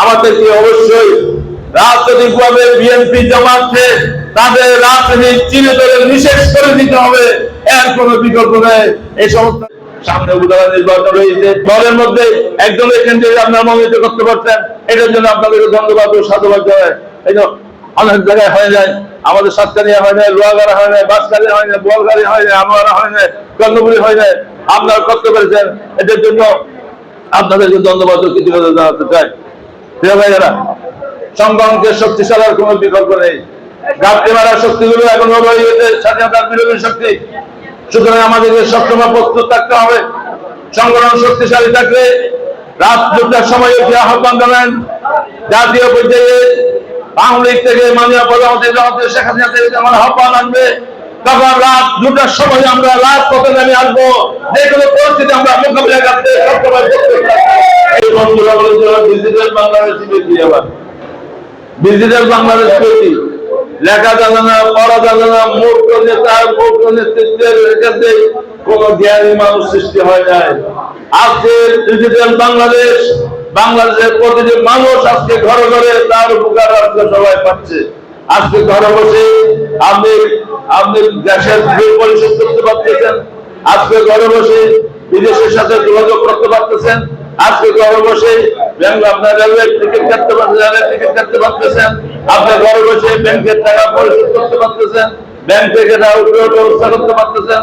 আমাদেরকে অবশ্যই রাজনৈতিক রাজনৈতিকভাবে বিএনপি জামাতকে তাদের রাজনীতি চিরতরে নিষেধ করে দিতে হবে। এর কোনো বিকল্প নেই। এই সমস্ত সামনে উপজেলা নির্বাচন রয়েছে দলের মধ্যে একজনের কেন্দ্রে আপনার মনোনীত করতে পারছেন। এটার জন্য আপনাদের ধন্যবাদ ও সাধুবাদ জানাই। এই জন্য অনেক জায়গায় হয়ে যায় আমাদের সাতকানিয়া হয় না লোহাগাড়া হয় না বাসকালিয়া হয় না বোয়ালগাড়ি হয় না আমোয়ারা হয় না কর্ণপুরি হয় না আপনারা করতে পেরেছেন। এটার জন্য আপনাদেরকে ধন্যবাদ ও কৃতজ্ঞতা জানাতে চাই। প্রিয় ভাইয়েরা, সংগ্রামকে শক্তিশালার কোনো বিকল্প নেই। গাছকে মারার শক্তিগুলো এখন স্বাধীনতার বিরোধী শক্তি। সুতরাং আমাদেরকে সবসময় প্রস্তুত থাকতে হবে। সংগ্রাম শক্তিশালী থাকলে রাত দুটার সময় উঠে আহ্বান জানান। জাতীয় পর্যায়ে আওয়ামী লীগ থেকে মাননীয় প্রধানমন্ত্রী শেখ হাসিনা থেকে যখন আহ্বান আনবে তখন রাত দুটার সময় আমরা রাত আসব। যে কোনো পরিস্থিতি আমরা মোকাবিলা করতে এই বন্ধুরা ডিজিটাল ডিজিটাল বাংলাদেশ লেখা না, পড়া না মূর্খ নেতা মূর্খ নেতৃত্বের কাছে কোন জ্ঞানী মানুষ সৃষ্টি হয় নাই। আজকে ডিজিটাল বাংলাদেশ বাংলাদেশের প্রতিটি মানুষ আজকে ঘরে ঘরে তার উপকার সবাই পাচ্ছে। আজকে ঘরে বসে আপনি আপনি দেশের বিল পরিশোধ করতে পারতেছেন। আজকে ঘরে বসে বিদেশের সাথে যোগাযোগ করতে পারতেছেন। আজকে ঘরে বসে আপনার রেলওয়ে টিকিট কাটতে পারতেছেন টিকিট কাটতে পারতেছেন। আপনার ঘরে বসে ব্যাংকের টাকা পরিশোধ করতে পারতেছেন। ব্যাংক থেকে ব্যবস্থা করতে পারতেছেন।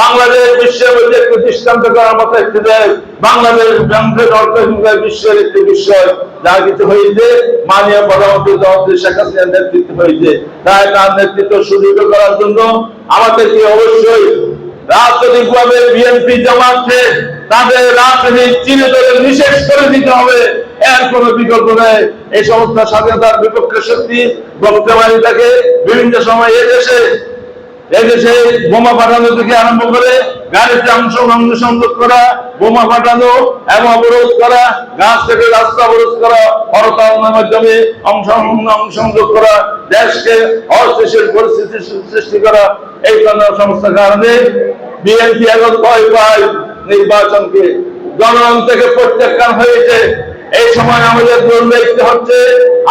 বাংলাদেশ বিশ্বের মধ্যে একটি দৃষ্টান্ত করার মতো একটি দেশ, বাংলাদেশ বিশ্বের একটি বিষয়। যা কিছু হয়েছে, মাননীয় প্রধানমন্ত্রী জগদীশ শেখ হাসিনার নেতৃত্ব হয়েছে। তাই তার নেতৃত্ব সুদৃঢ় করার জন্য আমাদেরকে অবশ্যই রাজনৈতিকভাবে বিএনপি জামাতকে তাদের রাজনীতি চিরতরে নিষেধ করে দিতে হবে। এর কোনো বিকল্প নেই। এই সমস্ত স্বাধীনতার বিপক্ষে শক্তি বক্তব্য থাকে বিভিন্ন সময় এদেশে এদেশে বোমা ফাটানো থেকে আরম্ভ করে গাড়িতে অংশ সংযোগ করা, বোমা ফাটানো এবং অবরোধ করা, গাছ থেকে রাস্তা অবরোধ করা, হরতালের মাধ্যমে অংশ সংযোগ করা, দেশকে অস্থিতিশীল পরিস্থিতি সৃষ্টি করা, এই সমস্ত কারণে বিএনপি এখন ভয় পায় নির্বাচনকে। জনগণ থেকে প্রত্যাখ্যান হয়েছে। এই সময় আমাদের দূর দেখতে হচ্ছে,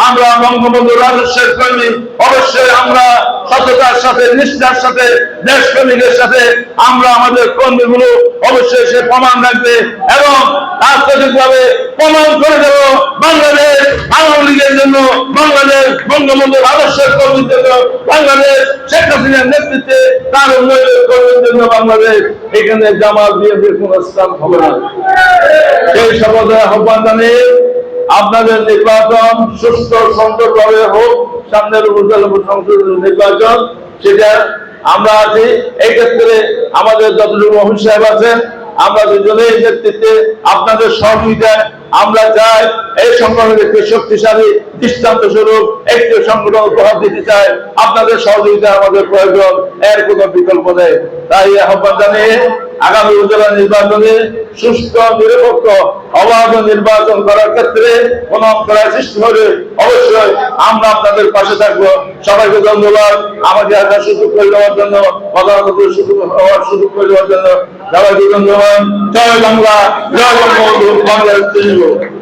আমরা বঙ্গবন্ধু রাজস্বের কর্মী, অবশ্যই আমরা সততার সাথে, নিষ্ঠার সাথে দেশ প্রেমিকের সাথে আমরা আমাদের কর্মীগুলো অবশ্যই সে প্রমাণ রাখবে এবং রাজনৈতিকভাবে প্রমাণ করে দেব বাংলাদেশ আওয়ামী লীগের জন্য, বাংলাদেশ বঙ্গবন্ধুর আদর্শের কর্মীর জন্য, বাংলাদেশ শেখ হাসিনার নেতৃত্বে তার উন্নয়নের কর্মীর জন্য বাংলাদেশ এখানে জামাত বিএনপির কোন স্থান হবে না। সেই শপথ আহ্বান জানিয়ে আপনাদের নির্বাচন সুস্থ সুন্দরভাবে হোক, সামনের উপজেলা নির্বাচন, সেটা আমরা আছি। এই ক্ষেত্রে আমাদের যতটুকু মহিষ সাহেব আছেন, আমরা দুজনেই নেতৃত্বে আপনাদের সহযোগিতায় আমরা চাই। এই সংগঠনের একটি শক্তিশালী দৃষ্টান্ত স্বরূপ একটি সংগঠন উপহার দিতে চাই। আপনাদের সহযোগিতা আমাদের প্রয়োজন, এর কোনো বিকল্প নেই। তাই আহ্বান জানিয়ে আগামী উপজেলা নির্বাচনে সুস্থ নিরপেক্ষ অবাধ নির্বাচন করার ক্ষেত্রে কোন অন্তরায় সৃষ্টি হলে অবশ্যই আমরা আপনাদের পাশে থাকব। সবাইকে ধন্যবাদ। আমাকে আসার সুযোগ করে দেওয়ার জন্য, প্রধানমন্ত্রীর সুযোগ হওয়ার সুযোগ করে দেওয়ার জন্য সবাইকে ধন্যবাদ। জয় বাংলা, জয় বঙ্গবন্ধু, বাংলাদেশ